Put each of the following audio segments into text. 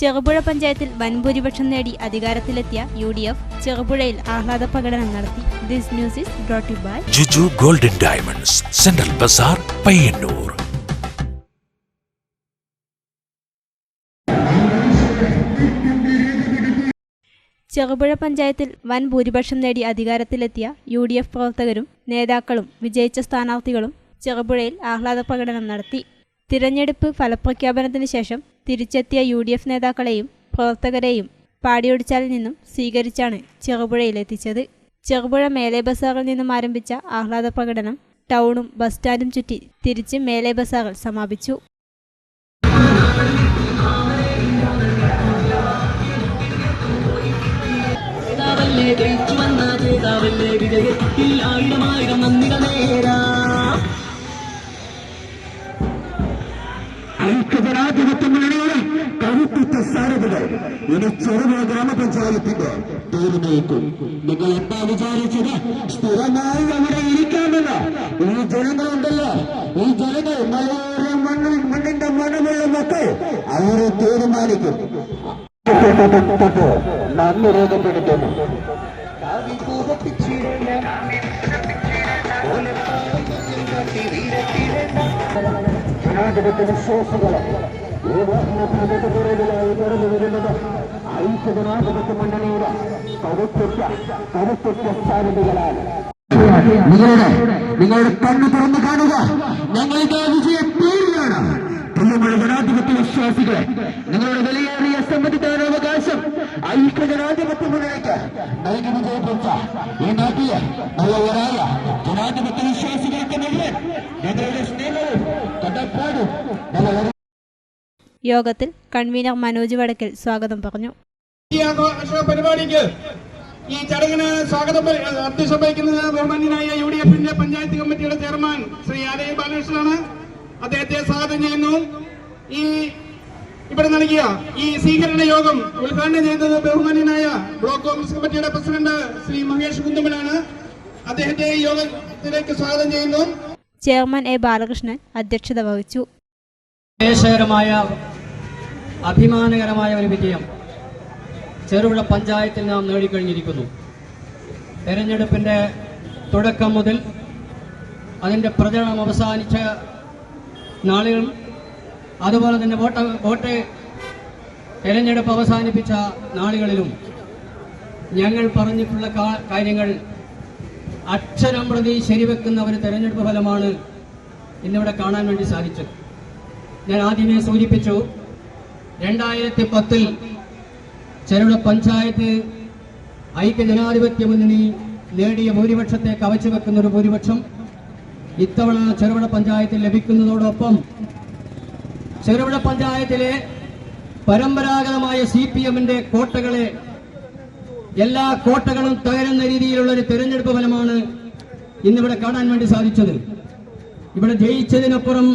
ചെറുപുഴ പഞ്ചായത്തിൽ വൻഭൂരിപക്ഷം നേടി അധികാരത്തിലെത്തിയ യു ഡി എഫ് ചെറുപുഴയിൽ ആഹ്ലാദ പ്രകടനം നടത്തി. This news is brought you by Juju Golden Diamonds Central Bazaar Payyanur. Cherupuzha പഞ്ചായത്തിൽ വൻ ഭൂരിപക്ഷം നേടി അധികാരത്തിലെത്തിയ യു ഡി എഫ് പ്രവർത്തകരും നേതാക്കളും വിജയിച്ച സ്ഥാനാർത്ഥികളും ചെറുപുഴയിൽ ആഹ്ലാദ പ്രകടനം നടത്തി. തിരഞ്ഞെടുപ്പ് ഫലപ്രഖ്യാപനത്തിന് ശേഷം തിരിച്ചെത്തിയ യു ഡി എഫ് നേതാക്കളെയും പ്രവർത്തകരെയും പാടിയൊടിച്ചാലിൽ നിന്നും സ്വീകരിച്ചാണ് ചെറുപുഴയിലെത്തിച്ചത്. ചെറുപുഴ മേലെ ബസാറിൽ നിന്നും ആരംഭിച്ച ആഹ്ലാദ പ്രകടനം ടൗണും ബസ് സ്റ്റാൻഡും ചുറ്റി തിരിച്ച് മേലെ ബസാറിൽ സമാപിച്ചു. വിജയത്തിൽ നന്ദികൾ നേരാം. ഐക്യജനാധിപത്യ മുന്നണിയുടെ കരുത്തുറ്റ സാരഥികൾ ഇനി ചെറുപുഴ ഗ്രാമപഞ്ചായത്തിന്റെ തീരുമാനിക്കും നിങ്ങൾ എന്താ വിചാരിച്ചത്? സ്ഥിരമായി അവിടെ ഇരിക്കാമല്ല ഈ ജനങ്ങളുണ്ടല്ലോ ഈ ജനങ്ങൾ മലയോര മണ്ണിൽ മണ്ണിന്റെ മണമുള്ള മക്കൾ. അവരെ തീരുമാനിക്കും. നന്ദി രേഖപ്പെടുത്തുന്നു. ജനാധിപത്യ വിശ്വാസികളെ ഈ വരുന്നത് ഐക്യജനാധിപത്യ മുന്നണിയുടെ കരുത്തുറ്റ കരുത്തുറ്റ സാരഥികളാണ് നിങ്ങളുടെ നിങ്ങളുടെ കണ്ണു തുറന്നു കാണുക. ഞങ്ങളുടെ വിജയ പേരിലാണ് പ്രിയമുള്ള ജനാധിപത്യ വിശ്വാസികളെ നിങ്ങളുടെ വിലയേറിയ സമ്മതിദാനാവകാശം ഐക്യ ജനാധിപത്യ മുന്നണിക്ക് നൽകി വിജയിപ്പിച്ച ഈ നാട്ടിലെ നല്ലവരായ ജനാധിപത്യ വിശ്വാസികൾക്ക് മുഴുവൻ ഞങ്ങളുടെ സ്നേഹവും കടപ്പാടും നല്ല യോഗത്തിൽ കൺവീനർ മനോജ് വടക്കൽ സ്വാഗതം പറഞ്ഞു. ഈ ആഘോഷ പരിപാടിക്ക് ഈ ചടങ്ങിന് സ്വാഗതം അധ്യക്ഷം വഹിക്കുന്നത് ബഹുമാന്യനായ യു ഡി എഫിന്റെ പഞ്ചായത്ത് കമ്മിറ്റിയുടെ ചെയർമാൻ ശ്രീ ആലയ ബാലകൃഷ്ണനാണ്. അദ്ദേഹത്തെ സ്വാഗതം ചെയ്യുന്നു. ഈ ഇവിടെ നൽകിയ ഈ സ്വീകരണ യോഗം ഉദ്ഘാടനം ചെയ്തത് ബഹുമാന്യനായ ബ്ലോക്ക് കോൺഗ്രസ് കമ്മിറ്റിയുടെ പ്രസിഡന്റ് ശ്രീ മഹേഷ് കുന്തുമലാണ് അദ്ദേഹത്തെ ഈ യോഗത്തിലേക്ക് സ്വാഗതം ചെയ്യുന്നു. ചെയർമാൻ എ ബാലകൃഷ്ണൻ അധ്യക്ഷത വഹിച്ചു. ക്ലേശകരമായ അഭിമാനകരമായ ഒരു വിജയം ചെറുപുഴ പഞ്ചായത്തിൽ നാം നേടിക്കഴിഞ്ഞിരിക്കുന്നു. തെരഞ്ഞെടുപ്പിന്റെ തുടക്കം മുതൽ അതിന്റെ പ്രചരണം അവസാനിച്ച നാളുകളും അതുപോലെ തന്നെ വോട്ട് വോട്ട് തെരഞ്ഞെടുപ്പ് അവസാനിപ്പിച്ച നാളുകളിലും ഞങ്ങൾ പറഞ്ഞിട്ടുള്ള കാര്യങ്ങൾ അക്ഷരം പ്രതി ശരിവെക്കുന്ന ഒരു തെരഞ്ഞെടുപ്പ് ഫലമാണ് ഇന്നിവിടെ കാണാൻ വേണ്ടി സാധിച്ചത്. ഞാൻ ആദ്യമേ സൂചിപ്പിച്ചു രണ്ടായിരത്തി പത്തിൽ ചെറുട പഞ്ചായത്ത് ഐക്യജനാധിപത്യ മുന്നണി നേടിയ ഭൂരിപക്ഷത്തെ കവച്ചു വെക്കുന്ന ഒരു ഭൂരിപക്ഷം ഇത്തവണ ചെറുപുഴ പഞ്ചായത്തിൽ ലഭിക്കുന്നതോടൊപ്പം ചെറുപുഴ പഞ്ചായത്തിലെ പരമ്പരാഗതമായ സി പി എമ്മിന്റെ കോട്ടകളെ എല്ലാ കോട്ടകളും തകരുന്ന രീതിയിലുള്ള ഒരു തെരഞ്ഞെടുപ്പ് ഫലമാണ് ഇന്നിവിടെ കാണാൻ വേണ്ടി സാധിച്ചത്. ഇവിടെ ജയിച്ചതിനപ്പുറം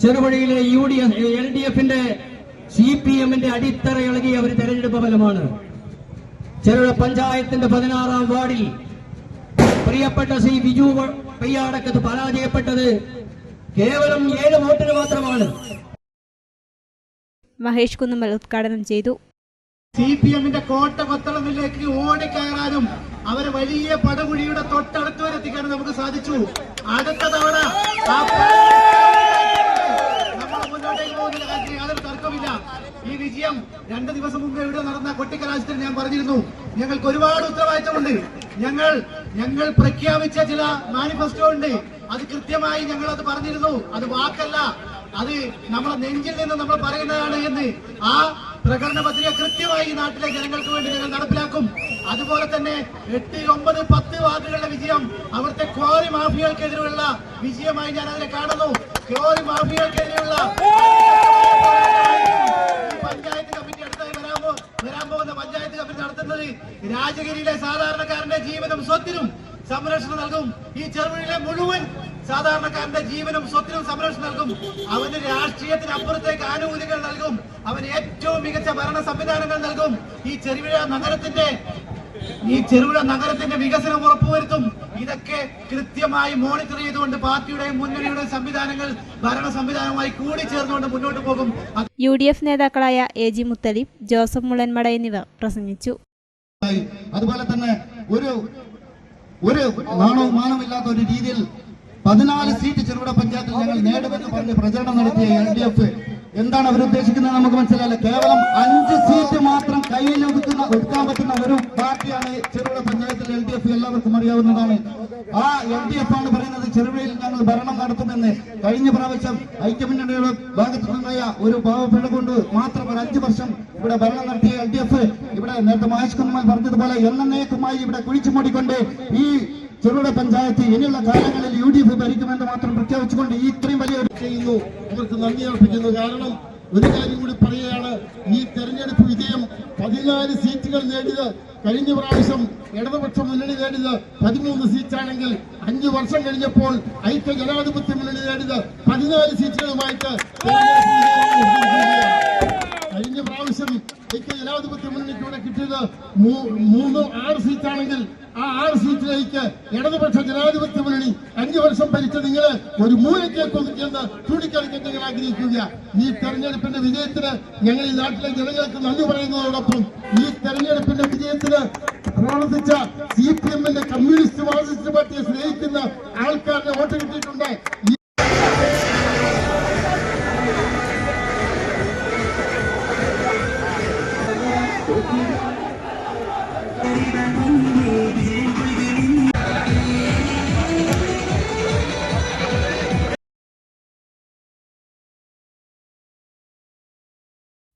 ചെറുപുഴയിലെ U D F L D എഫിന്റെ സി പി എമ്മിന്റെ അടിത്തറ ഇളകി ഒരു തെരഞ്ഞെടുപ്പ് ഫലമാണ്. ചെറുപുഴ പഞ്ചായത്തിന്റെ പതിനാറാം വാർഡിൽ പ്രിയപ്പെട്ട ശ്രീ ബിജു പയ്യാടക്കത്ത് പരാജയപ്പെട്ടത് കേവലം ഏഴ് വോട്ടിന് മാത്രമാണ്. മഹേഷ് കുന്നമ്മൽ ഉദ്ഘാടനം ചെയ്തു. സി പി എമ്മിന്റെ കോട്ട പത്തളത്തിലേക്ക് ഓടിക്കയറാനും അവരെ വലിയ പടകുഴിയുടെ തൊട്ടടുത്ത് വരെ എത്തിക്കാനും നമുക്ക് സാധിച്ചു. അടുത്ത തവണ ഈ വിജയം രണ്ട് ദിവസം മുമ്പ് ഇവിടെ നടന്ന കൊട്ടിക്കലാശത്തിൽ ഞാൻ പറഞ്ഞിരുന്നു. ഞങ്ങൾക്ക് ഒരുപാട് ഉത്തരവാദിത്തമുണ്ട്. ഞങ്ങൾ ഞങ്ങൾ പ്രഖ്യാപിച്ച ചില മാനിഫെസ്റ്റോ ഉണ്ട്. അത് കൃത്യമായി ഞങ്ങൾ അത് പറഞ്ഞിരുന്നു. അത് വാക്കല്ല. അത് നമ്മളെ നെഞ്ചിൽ നിന്ന് നമ്മൾ പറയുന്നതാണ് എന്ന് ആ പ്രകടന പത്രിക കൃത്യമായി നാട്ടിലെ ജനങ്ങൾക്ക് വേണ്ടി ഞങ്ങൾ നടപ്പിലാക്കും. അതുപോലെ തന്നെ എട്ട് ഒമ്പത് പത്ത് വാർഡുകളുടെ വിജയം അവിടുത്തെ ക്വാറി മാഫിയകൾക്കെതിരെയുള്ള വിജയമായി ഞാൻ അതിനെ കാണുന്നു. ക്വാറി മാഫിയകൾക്കെതിരെയുള്ള പഞ്ചായത്ത് കമ്മിറ്റി അടുത്തായി വരാൻ വരാൻ പോകുന്ന പഞ്ചായത്ത് കമ്മിറ്റി നടത്തുന്നത് രാജഗിരിയിലെ സാധാരണക്കാരന്റെ ജീവനും സ്വത്തിനും സംരക്ഷണം നൽകും. ഈ ചെറുപുഴയിലെ മുഴുവൻ സാധാരണക്കാരന്റെ ജീവനും സ്വത്തിനും സംരക്ഷണം നൽകും. അവന് രാഷ്ട്രീയത്തിന് അപ്പുറത്തേക്ക് ആനുകൂല്യങ്ങൾ നൽകും. അവന് ഏറ്റവും മികച്ച ഭരണ സംവിധാനങ്ങൾ നൽകും. ഈ ചെറുപുഴ നഗരത്തിന്റെ ഈ ചെറുപുഴ നഗരത്തിന്റെ വികസനം ഉറപ്പുവരുത്തും. ഇതൊക്കെ കൃത്യമായി മോണിറ്റർ ചെയ്തുകൊണ്ട് പാർട്ടിയുടെയും മുന്നണിയുടെയും സംവിധാനങ്ങൾ ഭരണ സംവിധാനവുമായി കൂടി ചേർന്നുകൊണ്ട് മുന്നോട്ട് പോകും. യു ഡി എഫ് നേതാക്കളായ എ ജി മുത്തലിബ് ജോസഫ് മുളന്മട എന്നിവർ പ്രസംഗിച്ചു. അതുപോലെ തന്നെ ഒരു ഒരു നാണവും മാനമില്ലാത്ത ഒരു രീതിയിൽ പതിനാല് സീറ്റ് ചെറുകിട പഞ്ചായത്തിൽ ഞങ്ങൾ നേടുമെന്ന് പറഞ്ഞ് പ്രചരണം നടത്തിയ എൽ ഡി എഫ് എന്താണ് അവർ ഉദ്ദേശിക്കുന്നത് നമുക്ക് മനസ്സിലായില്ല. കേവലം അഞ്ച് സീറ്റ് മാത്രം കയ്യിൽ ഒതുക്കുന്ന ഒതുക്കാൻ പറ്റുന്ന ഒരു പാർട്ടിയാണ് ചെറുപുഴ പഞ്ചായത്തിൽ എൽ ഡി എഫ്. എല്ലാവർക്കും അറിയാവുന്നതാണ്. ആ എൽ ഡി എഫ് ആണ് പറയുന്നത് ചെറുപുഴയിൽ ഞങ്ങൾ ഭരണം നടത്തുമെന്ന്. കഴിഞ്ഞ പ്രാവശ്യം ഐക്യമുന്നണിയുടെ ഭാഗത്തു നിന്നായ ഒരു പാവപ്പിഴ കൊണ്ട് മാത്രം ഒരു അഞ്ചു വർഷം ഇവിടെ ഭരണം നടത്തിയ എൽ ഡി എഫ്. ഇവിടെ നേരത്തെ മഹേഷ് കുമാർ പറഞ്ഞതുപോലെ എന്നേക്കുമായി ഇവിടെ കുഴിച്ചു മൂടിക്കൊണ്ട് ഈ ചെറുപുഴ പഞ്ചായത്ത് ഇനിയുള്ള കാലങ്ങളിൽ യു ഡി എഫ് ഭരിക്കുമെന്ന് മാത്രം പ്രഖ്യാപിച്ചുകൊണ്ട് ഈ ഇത്രയും വലിയ ചെയ്യുന്നു. അവർക്ക് നന്ദി അർപ്പിക്കുന്നു. കാരണം ഒരു കാര്യം കൂടി പറയുകയാണ്. ഈ തെരഞ്ഞെടുപ്പ് വിജയം പതിനാല് സീറ്റുകൾ നേടിയത് കഴിഞ്ഞ പ്രാവശ്യം ഇടതുപക്ഷ മുന്നണി നേടിയത് പതിമൂന്ന് സീറ്റാണെങ്കിൽ അഞ്ചു വർഷം കഴിഞ്ഞപ്പോൾ ഐക്യ ജനാധിപത്യ മുന്നണി നേടിയത് പതിനാല് സീറ്റുകളുമായിട്ട് പ്രാവശ്യം ഐക്യ ജനാധിപത്യ മുന്നണിക്ക് ഇവിടെ കിട്ടിയത് മൂന്ന് ആറ് സീറ്റാണെങ്കിൽ ആ ആറ് സീറ്റിലേക്ക് ഇടതുപക്ഷ ജനാധിപത്യ മുന്നണി അഞ്ചു വർഷം ഭരിച്ച നിങ്ങൾ ഒരു മൂലയ്ക്ക് ഒതുക്കിയെന്ന് ചൂണ്ടിക്കാണിക്കാൻ ഞങ്ങൾ ആഗ്രഹിക്കുക ഈ തെരഞ്ഞെടുപ്പിന്റെ വിജയത്തിന് ഞങ്ങൾ ഈ നാട്ടിലെ ജനങ്ങൾക്ക് നന്ദി പറയുന്നതോടൊപ്പം ഈ തെരഞ്ഞെടുപ്പിന്റെ വിജയത്തിന് പ്രവർത്തിച്ച സി പി എമ്മിന്റെ കമ്മ്യൂണിസ്റ്റ് മാർക്സിസ്റ്റ് പാർട്ടിയെ സ്നേഹിക്കുന്ന ആൾക്കാരുടെ വോട്ട് കിട്ടിയിട്ടുണ്ട്. ഈ